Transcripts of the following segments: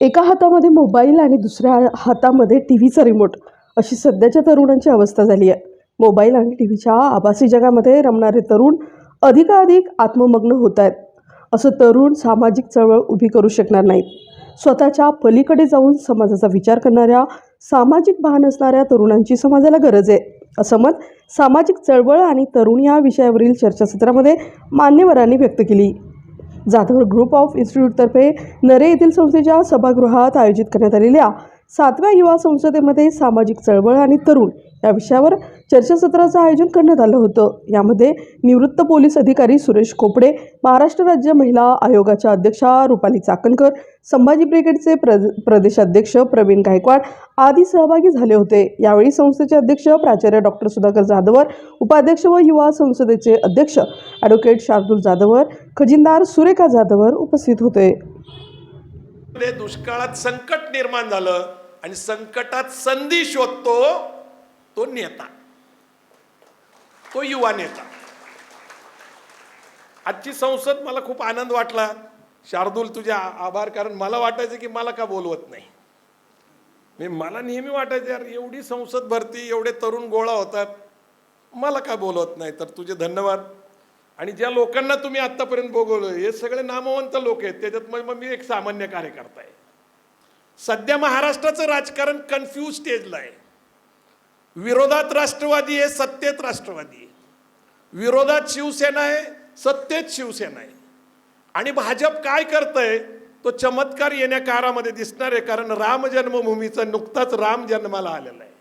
एका हातामध्ये मोबाईल आणि दुसऱ्या हातामध्ये टी व्हीचा रिमोट अशी सध्याच्या तरुणांची अवस्था झाली आहे. मोबाईल आणि टी व्हीच्या आभासी जगामध्ये रमणारे तरुण अधिकाधिक आत्ममग्न होत आहेत. असं तरुण सामाजिक चळवळ उभी करू शकणार नाहीत. स्वतःच्या पलीकडे जाऊन समाजाचा विचार करणाऱ्या सामाजिक भान असणाऱ्या तरुणांची समाजाला गरज आहे असं मत सामाजिक चळवळ आणि तरुण या विषयावरील चर्चासत्रामध्ये मान्यवरांनी व्यक्त केली. जाधव ग्रुप ऑफ इन्स्टिट्यूटतर्फे नरे येथील संस्थेच्या सभागृहात आयोजित करण्यात आलेल्या सातव्या युवा संसदेमध्ये सामाजिक चळवळ आणि तरुण या विषयावर चर्चासत्राचं आयोजन करण्यात आलं होतं. यामध्ये निवृत्त पोलीस अधिकारी सुरेश खोपडे महाराष्ट्र राज्य महिला आयोगाच्या अध्यक्षा रुपाली चाकणकर संभाजी ब्रिगेडचे प्र प्रदेशाध्यक्ष प्रवीण गायकवाड आदी सहभागी झाले होते. यावेळी संस्थेचे अध्यक्ष प्राचार्य डॉक्टर सुधाकर जाधवर उपाध्यक्ष व युवा संसदेचे अध्यक्ष ॲडव्होकेट शार्दूल जाधवर खजिनदार सुरेखा जाधवर उपस्थित होते. दुष्काळात संकट निर्माण झालं. आणि संकटात संधी शोधतो तो नेता. तो युवा नेता. आजची संसद मला खूप आनंद वाटला. शार्दूल तुझे आभार कारण मला वाटायचं की मला का बोलवत नाही? मी मला नेहमी वाटायचं यार एवढी संसद भरती एवढे तरुण गोळा होतात. मला का बोलवत नाही? तर तुझे धन्यवाद. आणि ज्या लोकांना तुम्ही आत्तापर्यंत बोगवलं हे सगळे नामवंत लोक आहेत. त्याच्यात मग मग मी एक सामान्य कार्यकर्ता आहे. सध्या महाराष्ट्राचं राजकारण कन्फ्यूज स्टेजला आहे. विरोधात राष्ट्रवादी आहे सत्तेत राष्ट्रवादी आहे. विरोधात शिवसेना आहे सत्तेत शिवसेना आहे. आणि भाजप काय करतंय तो चमत्कार येण्या काळामध्ये दिसणार आहे कारण राम जन्मभूमीचा नुकताच राम जन्माला आलेला आहे.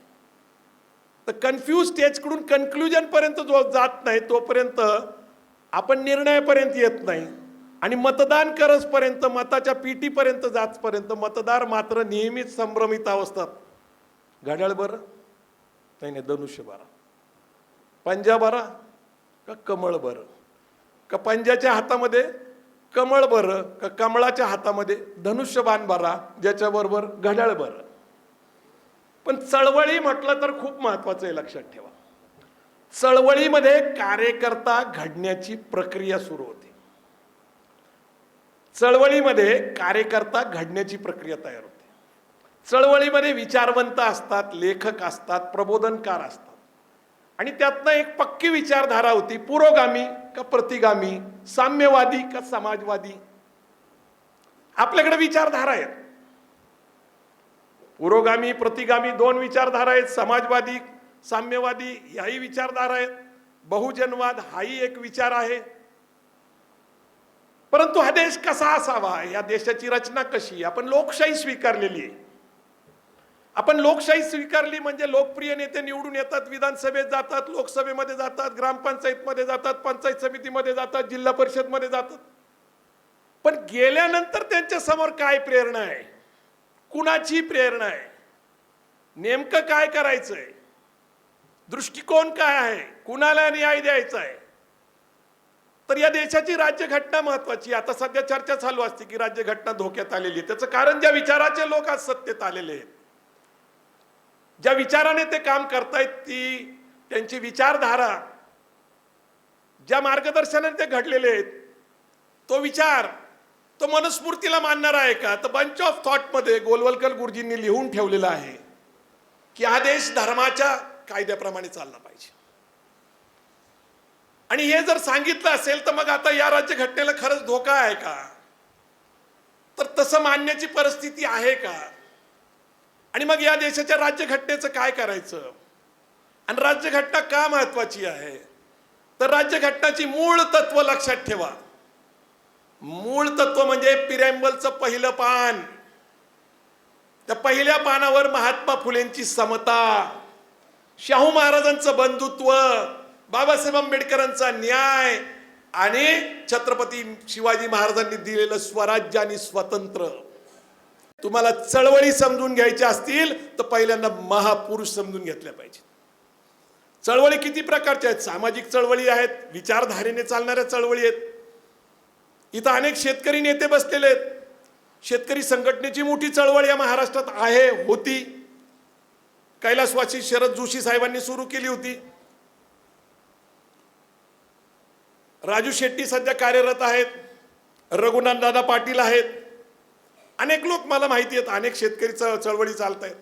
तर कन्फ्यूज स्टेजकडून कन्क्लुजनपर्यंत जो जात नाही तोपर्यंत आपण निर्णयापर्यंत येत नाही. आणि मतदान करसपर्यंत मताच्या पिटीपर्यंत जातपर्यंत मतदार मात्र नेहमीच संभ्रमित अवस्थात. घड्याळ बरं नाही नाही धनुष्य बरा. पंजा बरा का कमळ बरं? का पंजाच्या हातामध्ये कमळ बरं का कमळाच्या हातामध्ये धनुष्यबाण बरा ज्याच्याबरोबर घड्याळ बरं? पण चळवळी म्हटलं तर खूप महत्वाचं आहे लक्षात ठेवा. चळवळीमध्ये कार्यकर्ता घडण्याची प्रक्रिया सुरू होते. चळवळीमध्ये कार्यकर्ता घडण्याची प्रक्रिया तयार होते. चळवळीमध्ये विचारवंत असतात लेखक असतात प्रबोधनकार असतात. आणि त्यातनं एक पक्की विचारधारा होती पुरोगामी का प्रतिगामी साम्यवादी का समाजवादी? आपल्याकडे विचारधारा आहेत. पुरोगामी प्रतिगामी दोन विचारधारा आहेत समाजवादी साम्यवादी ह्याही विचारधारा आहेत. बहुजनवाद हाही एक विचार आहे. परंतु हा देश कसा असावा? या देशाची रचना कशी? आपण लोकशाही स्वीकारलेली आहे. आपण लोकशाही स्वीकारली म्हणजे लोकप्रिय नेते निवडून येतात विधानसभेत जातात लोकसभेमध्ये जातात ग्रामपंचायतमध्ये जातात पंचायत समितीमध्ये जातात जिल्हा परिषदमध्ये जातात. पण गेल्यानंतर त्यांच्यासमोर काय प्रेरणा आहे? कुणाची प्रेरणा आहे? नेमकं काय करायचंय? दृष्टिकोन काय आहे? कुणाला न्याय द्यायचा आहे? तर या देशाची राज्यघटना महत्वाची आता सध्या चर्चा चालू असते की राज्यघटना धोक्यात आलेली आहे. त्याचं कारण ज्या विचाराचे लोक आज सत्तेत आलेले आहेत ज्या विचाराने ते काम करतायत ती त्यांची विचारधारा ज्या मार्गदर्शनाने ते घडलेले आहेत तो विचार तो मनस्फूर्तीला मानणारा आहे का? तर बंच ऑफ थॉटमध्ये गोलवलकर गुरुजींनी लिहून ठेवलेलं आहे की हा देश धर्माच्या कायद्याप्रमाणे चालला पाहिजे. आणि हे जर सांगितलं असेल तर मग आता या राज्यघटनेला खरंच धोका आहे का? तर तसं मानण्याची परिस्थिती आहे का? आणि मग या देशाच्या राज्यघटनेचं काय करायचं? आणि राज्यघटना का महत्वाची आहे? तर राज्यघटनाची मूळ तत्व लक्षात ठेवा. मूळ तत्व म्हणजे पिरॅम्बलचं पहिलं पान. त्या पहिल्या पानावर महात्मा फुलेंची समता शाहू महाराजांचं बंधुत्व बाबासाहेब आंबेडकरांचा न्याय आणि छत्रपती शिवाजी महाराजांनी दिलेलं स्वराज्य आणि स्वतंत्र तुम्हाला चळवळी समजून घ्यायच्या असतील तर पहिल्यांदा महापुरुष समजून घेतल्या पाहिजे चळवळी किती प्रकारच्या आहेत? सामाजिक चळवळी आहेत विचारधारेने चालणाऱ्या चळवळी आहेत. इथं अनेक शेतकरी नेते बसलेले आहेत. शेतकरी संघटनेची मोठी चळवळ या महाराष्ट्रात आहे होती. कैलासवासी शरद जोशी साहेबांनी सुरू केली होती. राजू शेट्टी सध्या कार्यरत आहेत रघुनाथ दादा पाटील आहेत. अनेक लोक मला माहिती आहेत अनेक शेतकरी चळ चळवळी चालत आहेत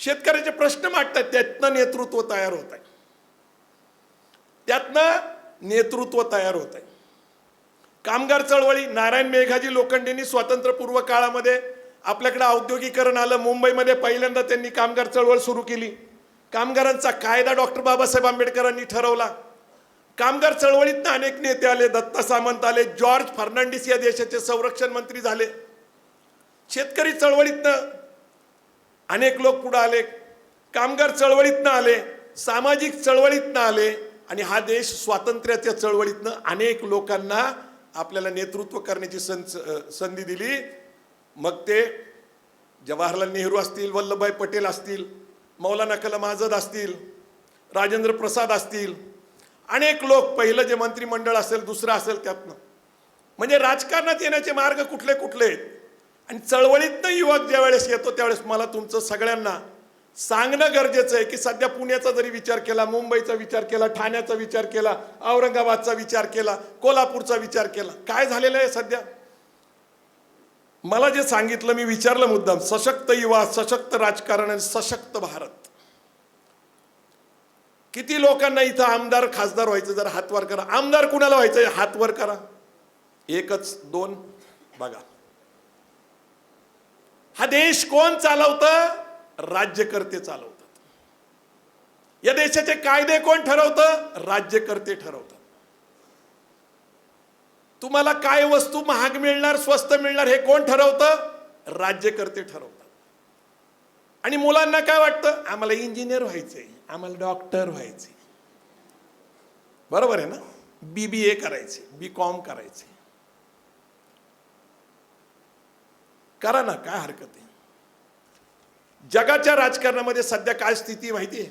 शेतकऱ्याचे प्रश्न मांडतात त्यातनं नेतृत्व तयार होत आहे त्यातनं नेतृत्व तयार होत आहे कामगार चळवळी नारायण मेघाजी लोखंडेंनी स्वातंत्र्यपूर्व काळामध्ये आपल्याकडे औद्योगिकरण आलं मुंबईमध्ये पहिल्यांदा त्यांनी कामगार चळवळ सुरू केली. कामगारांचा कायदा डॉक्टर बाबासाहेब आंबेडकरांनी ठरवला. कामगार चळवळीतनं अनेक नेते आले दत्ता सामंत आले जॉर्ज फर्नांडिस या देशाचे संरक्षण मंत्री झाले. शेतकरी चळवळीतनं अनेक लोक पुढं आले कामगार चळवळीतनं आले सामाजिक चळवळीतनं आले आणि हा देश स्वातंत्र्याच्या चळवळीतनं अनेक लोकांना आपल्याला नेतृत्व करण्याची संच संधी दिली. मग ते जवाहरलाल नेहरू असतील वल्लभभाई पटेल असतील मौलाना कलम आझाद असतील राजेंद्र प्रसाद असतील अनेक लोक पहिलं जे मंत्रिमंडळ असेल दुसरं असेल त्यातनं. म्हणजे राजकारणात येण्याचे मार्ग कुठले कुठले? आहेत आणि चळवळीतनं युवक ज्या वेळेस येतो त्यावेळेस मला तुमचं सगळ्यांना सांगणं गरजेचं आहे की सध्या पुण्याचा जरी विचार केला मुंबईचा विचार केला ठाण्याचा विचार केला औरंगाबादचा विचार केला कोल्हापूरचा विचार केला काय झालेलं आहे सध्या? मला जे सांगितलं मी विचारलं मुद्दाम सशक्त युवा सशक्त राजकारण आणि सशक्त भारत. किती लोकांना इथं आमदार खासदार व्हायचं जर हातवर करा. आमदार कुणाला व्हायचं? हातवर करा. एकच दोन बघा. हा देश कोण चालवतं? राज्यकर्ते चालवतात. या देशाचे कायदे कोण ठरवतं? राज्यकर्ते ठरवतात. तुम्हाला काय वस्तू महाग मिळणार स्वस्त मिळणार हे कोण ठरवतं? राज्यकर्ते ठरवतात. आणि मुलांना काय वाटतं? आम्हाला इंजिनियर व्हायचंय. आम्हाला डॉक्टर व्हायचे. बरोबर आहे ना? बी बी ए करायचे बी कॉम करायचे. करा ना काय हरकत आहे जगाच्या राजकारणामध्ये सध्या काय स्थिती माहिती आहे?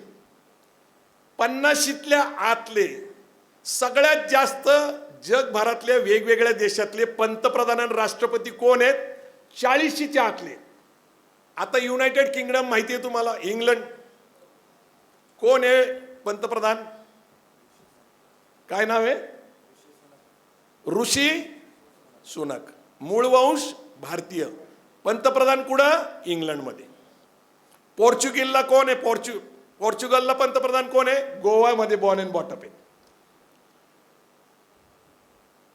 पन्नाशीतल्या आतले सगळ्यात जास्त जगभरातल्या वेगवेगळ्या देशातले पंतप्रधान आणि राष्ट्रपती कोण आहेत? चाळीशीच्या आतले. आता युनायटेड किंगडम माहिती आहे तुम्हाला इंग्लंड कोण आहे पंतप्रधान? काय नाव आहे? ऋषी सुनक. मूळ वंश भारतीय. पंतप्रधान कुठं? इंग्लंडमध्ये. पोर्चुगीलला कोण आहे? पोर्चु पोर्चुगलला पंतप्रधान कोण आहे? गोवामध्ये बॉर्न अँड बॉटअप आहे.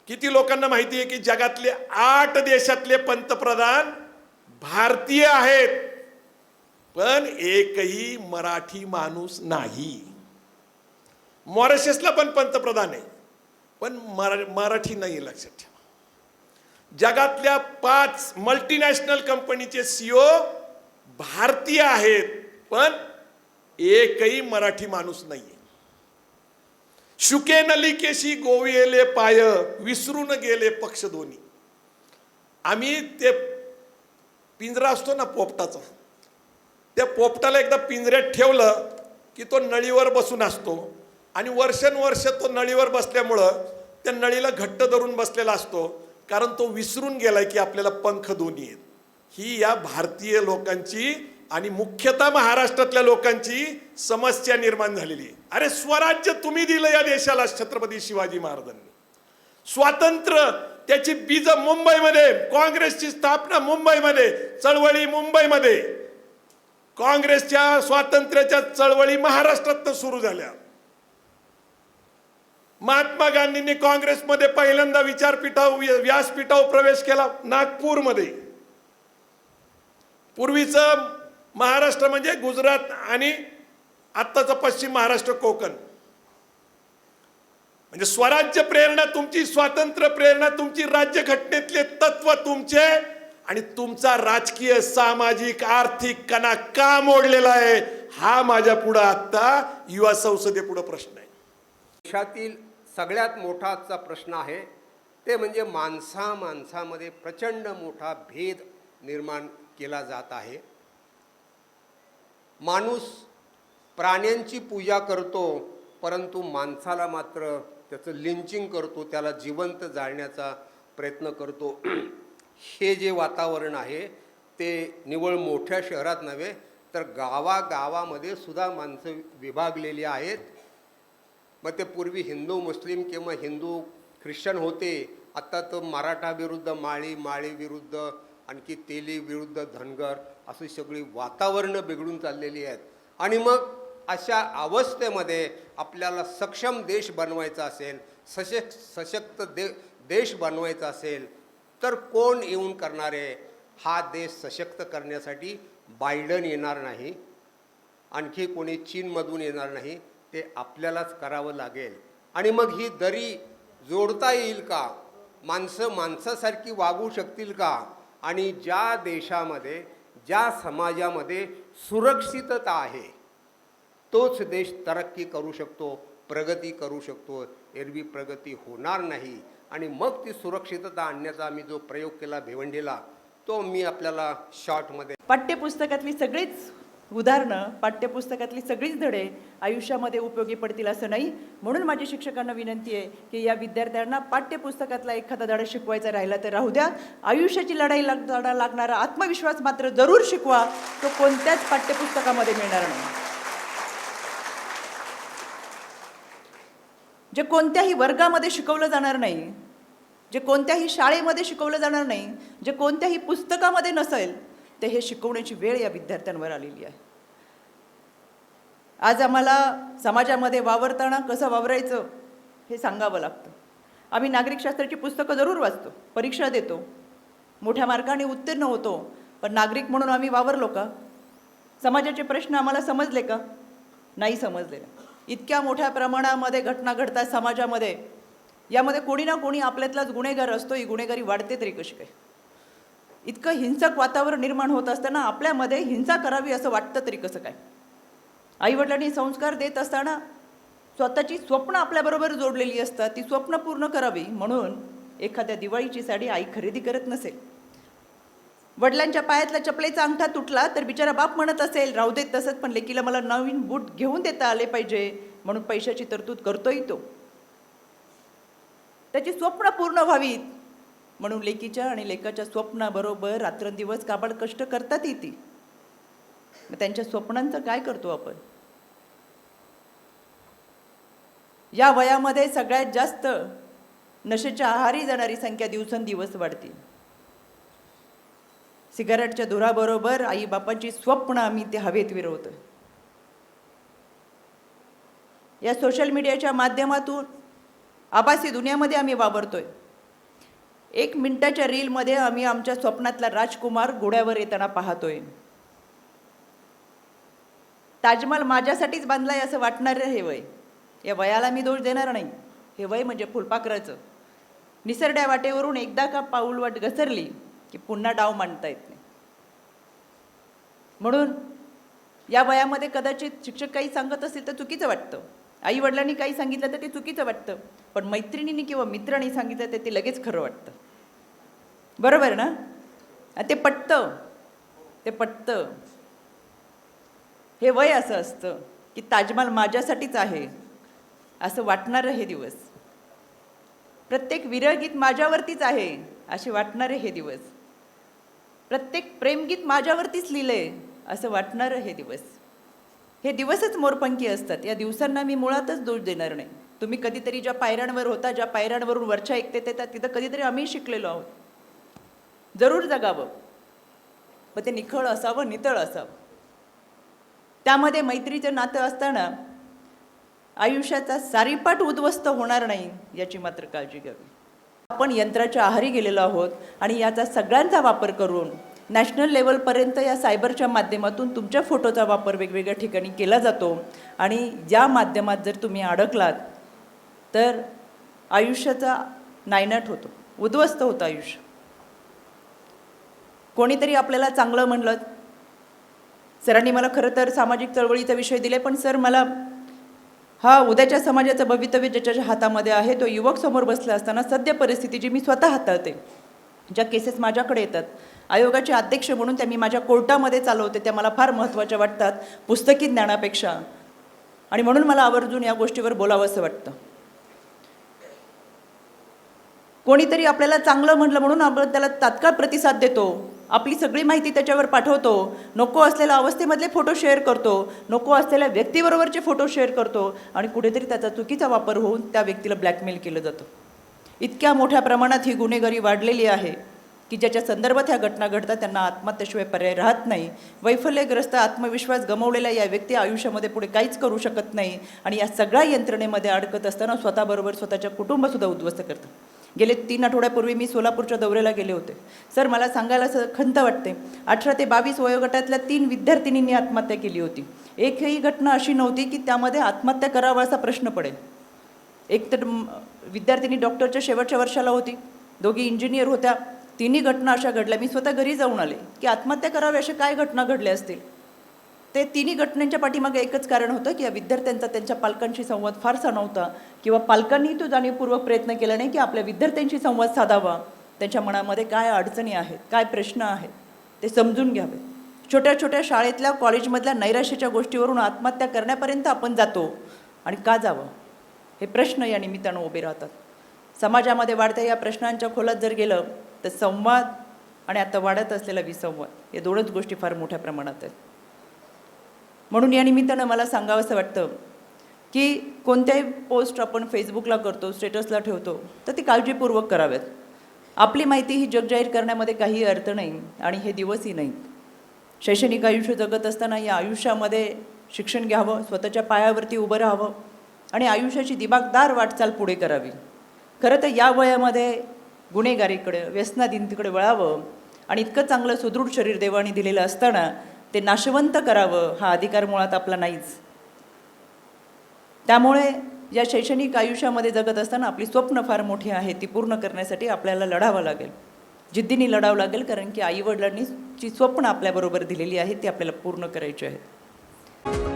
किती लोकांना माहिती आहे की जगातले आठ देशातले पंतप्रधान भारतीय आहेत? पण एकही मराठी माणूस नाही. मॉरिशसला पण पंतप्रधान आहे पण मरा मराठी नाही लक्षात ठेवा. जगातल्या पाच मल्टीनॅशनल कंपनीचे सीओ भारतीय आहेत पण एकही मराठी माणूस नाहीये शुके नलिकेशी गोविले पाय विसरून गेले पक्ष दोन्ही. आम्ही ते पिंजरा असतो ना पोपटाचा त्या पोपटाला एकदा पिंजऱ्यात ठेवलं की तो नळीवर बसून असतो. आणि वर्षानुवर्ष तो नळीवर बसल्यामुळं त्या नळीला घट्ट धरून बसलेला असतो. कारण तो विसरून गेलाय की आपल्याला पंख दोन्ही आहेत. ही या भारतीय लोकांची आणि मुख्यतः महाराष्ट्रातल्या लोकांची समस्या निर्माण झालेली आहे. अरे स्वराज्य तुम्ही दिलं या देशाला छत्रपती शिवाजी महाराजांनी. स्वातंत्र्य त्याची बीज मुंबईमध्ये काँग्रेसची स्थापना मुंबईमध्ये चळवळी मुंबईमध्ये. काँग्रेसच्या स्वातंत्र्याच्या चळवळी महाराष्ट्रात सुरू झाल्या. महात्मा गांधींनी काँग्रेसमध्ये पहिल्यांदा विचारपीठावर व्यासपीठावर प्रवेश केला नागपूरमध्ये. पूर्वीचं महाराष्ट्र म्हणजे गुजरात आणि आत्ताचं पश्चिम महाराष्ट्र कोकण. म्हणजे स्वराज्य प्रेरणा तुमची स्वातंत्र्य प्रेरणा तुमची राज्यघटनेतले तत्व तुमचे आणि तुमचा राजकीय सामाजिक आर्थिक कणा का मोडलेला आहे हा माझ्या पुढं आत्ता युवा संसदेपुढं प्रश्न आहे. देशातील सगळ्यात मोठाचा प्रश्न आहे ते म्हणजे माणसा माणसामध्ये प्रचंड मोठा भेद निर्माण केला जात आहे. माणूस प्राण्यांची पूजा करतो परंतु माणसाला मात्र त्याचं लिंचिंग करतो त्याला जिवंत जाळण्याचा प्रयत्न करतो. हे जे वातावरण आहे ते निवळ मोठ्या शहरात नव्हे तर गावागावामध्ये सुद्धा माणसं विभागलेली आहेत. मग ते पूर्वी हिंदू मुस्लिम किंवा हिंदू ख्रिश्चन होते आता तर मराठा विरुद्ध माळी माळी विरुद्ध आणखी तेली विरुद्ध धनगर अशी सगळी वातावरणं बिघडून चाललेली आहेत. आणि मग अशा अवस्थेमध्ये आपल्याला सक्षम देश बनवायचा असेल सशक्त सशक्त दे देश बनवायचा असेल तर कोण येऊन करणारे हा देश सशक्त करण्यासाठी बायडन येणार नाही. आणखी कोणी चीनमधून येणार नाही. ते आपल्यालाच करावं लागेल. आणि मग ही दरी जोडता येईल का? माणसं माणसासारखी वागू शकतील का? आणि ज्या देशामध्ये ज्या समाजामध्ये सुरक्षितता आहे तोच देश तरक्की करू शकतो. प्रगती करू शकतो एरवी प्रगती होणार नाही. आणि मग ती सुरक्षितता आणण्याचा आम्ही जो प्रयोग केला भिवंडीला तो मी आपल्याला शॉर्टमध्ये पाठ्यपुस्तकातली सगळीच उदाहरणं पाठ्यपुस्तकातली सगळीच धडे आयुष्यामध्ये उपयोगी पडतील असं नाही. म्हणून माझी शिक्षकांना विनंती आहे की या विद्यार्थ्यांना पाठ्यपुस्तकातला एखादा धडा शिकवायचा राहिला तर राहू द्या. आयुष्याची लढाई लाग धडा लागणारा आत्मविश्वास मात्र जरूर शिकवा. तो कोणत्याच पाठ्यपुस्तकामध्ये मिळणार नाही. जे कोणत्याही वर्गामध्ये शिकवलं जाणार नाही जे कोणत्याही शाळेमध्ये शिकवलं जाणार नाही जे कोणत्याही पुस्तकामध्ये नसेल ते हे शिकवण्याची वेळ या विद्यार्थ्यांवर आलेली आहे. आज आम्हाला समाजामध्ये वावरताना कसं वावरायचं हे सांगावं लागतं. आम्ही नागरिकशास्त्राची पुस्तकं जरूर वाचतो परीक्षा देतो मोठ्या मार्काने उत्तीर्ण होतो पण नागरिक म्हणून आम्ही वावरलो का? समाजाचे प्रश्न आम्हाला समजले का? नाही समजले. इतक्या मोठ्या प्रमाणामध्ये घटना घडतात समाजामध्ये. यामध्ये कोणी ना कोणी आपल्यातलाच गुन्हेगार असतो ही गुन्हेगारी वाढते तरी कशी काय? इतकं हिंसक वातावरण निर्माण होत असताना आपल्यामध्ये हिंसा करावी असं वाटतं तरी कसं काय? आईवडिलांनी संस्कार देत असताना स्वतःची स्वप्न आपल्याबरोबर जोडलेली असतात ती स्वप्न पूर्ण करावी म्हणून एखाद्या दिवाळीची साडी आई खरेदी करत नसेल. वडिलांच्या पायातल्या चपलेचा अंगठा तुटला तर बिचारा बाप म्हणत असेल राहू देत तसंच पण लेकीला मला नवीन बूट घेऊन देता आले पाहिजे म्हणून पैशाची तरतूद करतोय तो. त्याची स्वप्न पूर्ण व्हावीत म्हणून लेकीच्या आणि लेकाच्या स्वप्नाबरोबर रात्रंदिवस काबाड कष्ट करतात ती. मग त्यांच्या स्वप्नांचं काय करतो आपण? या वयामध्ये सगळ्यात जास्त नशेच्या आहारी जाणारी संख्या दिवसेंदिवस वाढते. सिगारेटच्या धुराबरोबर आईबापाची स्वप्न आम्ही ते हवेत विरवतो या सोशल मीडियाच्या माध्यमातून आभासी दुनियामध्ये आम्ही वावरतोय. एक मिनिटाच्या रीलमध्ये आम्ही आमच्या स्वप्नातला राजकुमार घोड्यावर येताना पाहतोय. ताजमहल माझ्यासाठीच बांधलाय असं वाटणारं हे वय. या वयाला मी दोष देणार नाही. हे वय म्हणजे फुलपाखराचं. निसरड्या वाटेवरून एकदा का पाऊल वाट घसरली की पुन्हा डाव मांडता येत नाही. म्हणून या वयामध्ये कदाचित शिक्षक काही सांगत असेल तर चुकीचं वाटतं. आई वडिलांनी काही सांगितलं तर ते चुकीचं वाटतं. पण मैत्रिणींनी किंवा मित्रांनी सांगितलं तर ते लगेच खरं वाटतं. बरोबर ना? ते पटतं. ते पटतं. हे वय असं असतं की ताजमहाल माझ्यासाठीच आहे. असं वाटणारं हे दिवस. प्रत्येक विरहगीत माझ्यावरतीच आहे असे वाटणारे हे दिवस. प्रत्येक प्रेमगीत माझ्यावरतीच लिहिलं आहे असं वाटणारं हे दिवस. हे दिवसच मोरपंखी असतात. या दिवसांना मी मुळातच दोष देणार नाही. तुम्ही कधीतरी ज्या पायऱ्यांवर होता ज्या पायऱ्यांवरून वरच्या ऐकते येतात तिथं कधीतरी आम्ही शिकलेलो आहोत. जरूर जगावं. पण ते निखळ असावं नितळ असावं. त्यामध्ये मैत्रीचं नातं असताना आयुष्याचा सारीपाट उद्ध्वस्त होणार नाही याची मात्र काळजी घ्यावी. आपण यंत्राच्या आहारी गेलेलो आहोत आणि याचा सगळ्यांचा वापर करून नॅशनल लेवलपर्यंत या सायबरच्या माध्यमातून तुमच्या फोटोचा वापर वेगवेगळ्या ठिकाणी केला जातो. आणि या माध्यमात जर तुम्ही अडकलात तर आयुष्याचा नायनाट होतो. उद्ध्वस्त होतं आयुष्य. कोणीतरी आपल्याला चांगलं म्हणलं. सरांनी मला खरं तर सामाजिक चळवळीचा विषय दिले पण सर मला हा उद्याच्या समाजाचं भवितव्य ज्याच्या हातामध्ये आहे तो युवक समोर बसला असताना सद्य परिस्थिती जी मी स्वतः हाताळते. ज्या केसेस माझ्याकडे येतात आयोगाचे अध्यक्ष म्हणून त्या मी माझ्या कोर्टामध्ये चालवते त्या मला फार महत्त्वाच्या वाटतात पुस्तकी ज्ञानापेक्षा. आणि म्हणून मला आवर्जून या गोष्टीवर बोलावंसं वाटतं. कोणीतरी आपल्याला चांगलं म्हटलं म्हणून आपण त्याला तात्काळ प्रतिसाद देतो. आपली सगळी माहिती त्याच्यावर पाठवतो. नको असलेल्या अवस्थेमधले फोटो शेअर करतो. नको असलेल्या व्यक्तीबरोबरचे फोटो शेअर करतो. आणि कुठेतरी त्याचा चुकीचा वापर होऊन त्या व्यक्तीला ब्लॅकमेल केलं जातं. इतक्या मोठ्या प्रमाणात ही गुन्हेगारी वाढलेली आहे की ज्याच्या संदर्भात ह्या घटना घडतात त्यांना आत्महत्येशिवाय पर्याय राहत नाही. वैफल्यग्रस्त आत्मविश्वास गमावलेल्या या व्यक्ती आयुष्यामध्ये पुढे काहीच करू शकत नाही आणि या सगळ्या यंत्रणेमध्ये अडकत असताना स्वतःबरोबर स्वतःच्या कुटुंबसुद्धा उद्ध्वस्त करतं गेले तीन आठवड्यापूर्वी मी सोलापूरच्या दौऱ्याला गेले होते. सर मला सांगायला असं खंत वाटते. अठरा ते बावीस वयोगटातल्या तीन विद्यार्थिनींनी आत्महत्या केली होती. एकही घटना अशी नव्हती की त्यामध्ये आत्महत्या करावा असा प्रश्न पडेल. एक तर विद्यार्थिनी डॉक्टरच्या शेवटच्या वर्षाला होती. दोघी इंजिनियर होत्या. तिन्ही घटना अशा घडल्या. मी स्वतः घरी जाऊन आले की आत्महत्या करावी अशा काय घटना घडल्या असतील? ते तिन्ही घटनांच्या पाठीमागे एकच कारण होतं की या विद्यार्थ्यांचा त्यांच्या पालकांशी संवाद फारसा नव्हता किंवा पालकांनी तो जाणीवपूर्वक प्रयत्न केला नाही की आपल्या विद्यार्थ्यांशी संवाद साधावा. त्यांच्या मनामध्ये काय अडचणी आहेत काय प्रश्न आहेत ते समजून घ्यावे. छोट्या छोट्या शाळेतल्या कॉलेजमधल्या नैराश्याच्या गोष्टीवरून आत्महत्या करण्यापर्यंत आपण जातो आणि का जावं? हे प्रश्न या निमित्तानं उभे राहतात. समाजामध्ये वाढत्या या प्रश्नांच्या खोलात जर गेलं तर संवाद आणि आता वाढत असलेला विसंवाद या दोनच गोष्टी फार मोठ्या प्रमाणात आहेत. म्हणून या निमित्तानं मला सांगावंसं वाटतं की कोणत्याही पोस्ट आपण फेसबुकला करतो स्टेटसला ठेवतो तर ती काळजीपूर्वक कराव्यात आपली माहिती ही जगजाहीर करण्यामध्ये काही अर्थ नाही आणि हे दिवसही नाहीत शैक्षणिक आयुष्य जगत असताना या आयुष्यामध्ये शिक्षण घ्यावं स्वतःच्या पायावरती उभं राहावं आणि आयुष्याची दिमागदार वाटचाल पुढे करावी. खरं तर या वयामध्ये गुन्हेगारीकडे व्यसनाधीनतीकडे वळावं आणि इतकं चांगलं सुदृढ शरीर देवाने दिलेलं असताना ते नाशवंत करावं हा अधिकार मुळात आपला नाहीच. त्यामुळे या शैक्षणिक आयुष्यामध्ये जगत असताना आपली स्वप्न फार मोठी आहेत ती पूर्ण करण्यासाठी आपल्याला लढावं लागेल. जिद्दीने लढावं लागेल कारण की आईवडिलांनी जी स्वप्न आपल्याबरोबर दिलेली आहेत ती आपल्याला पूर्ण करायची आहेत.